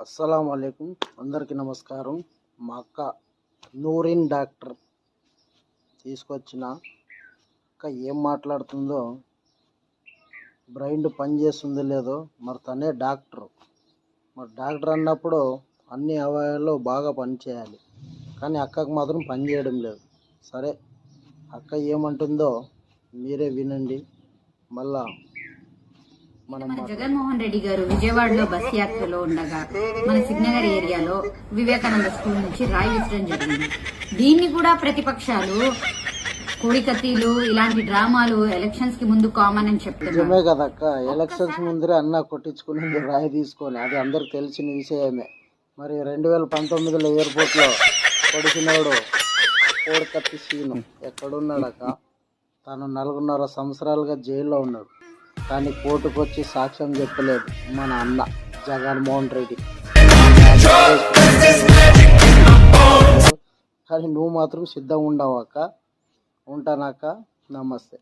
అస్సలం అయికం అందరికీ నమస్కారం. మా అక్క నూరిన్ డాక్టర్ తీసుకొచ్చిన అక్క ఏం మాట్లాడుతుందో బ్రైండ్ పని చేస్తుందో లేదో మరి తనే డాక్టర్. మరి డాక్టర్ అన్నప్పుడు అన్ని అవయాల్లో బాగా పనిచేయాలి కానీ అక్కకు మాత్రం పని చేయడం లేదు. సరే అక్క ఏమంటుందో మీరే వినండి. మళ్ళా మనం జగన్మోహన్ రెడ్డి గారు విజయవాడలో బస్ యాత్రలో ఉండగా మన సిగ్నగర్ ఏరియాలో వివేకానంద స్కూల్ నుంచి రాయి విసరడం జరిగింది. దీన్ని కూడా ప్రతిపక్షాలు కోడికత్తిలు ఇలాంటి డ్రామాలు ఎలక్షన్స్కి ముందు కామన్ అని చెప్తున్నారు. కదక్క? ఎలక్షన్స్ ముందరే అన్న కొట్టించుకుని రాయి తీసుకొని అది అందరికి తెలిసిన విషయమే. మరి రెండు వేల పంతొమ్మిదిలో ఎయిర్పోర్ట్లో కొడుకున్నాడు కోడికత్తి సీను. ఎక్కడున్నాడక్క? తను నలుగున్నర సంవత్సరాలుగా జైల్లో ఉన్నాడు. కానీ కోర్టుకు వచ్చి సాక్ష్యం చెప్పలేదు మన అన్న జగన్మోహన్ రెడ్డి. కానీ నువ్వు మాత్రం సిద్ధంగా ఉండవు అక్క ఉంటానక్క నమస్తే.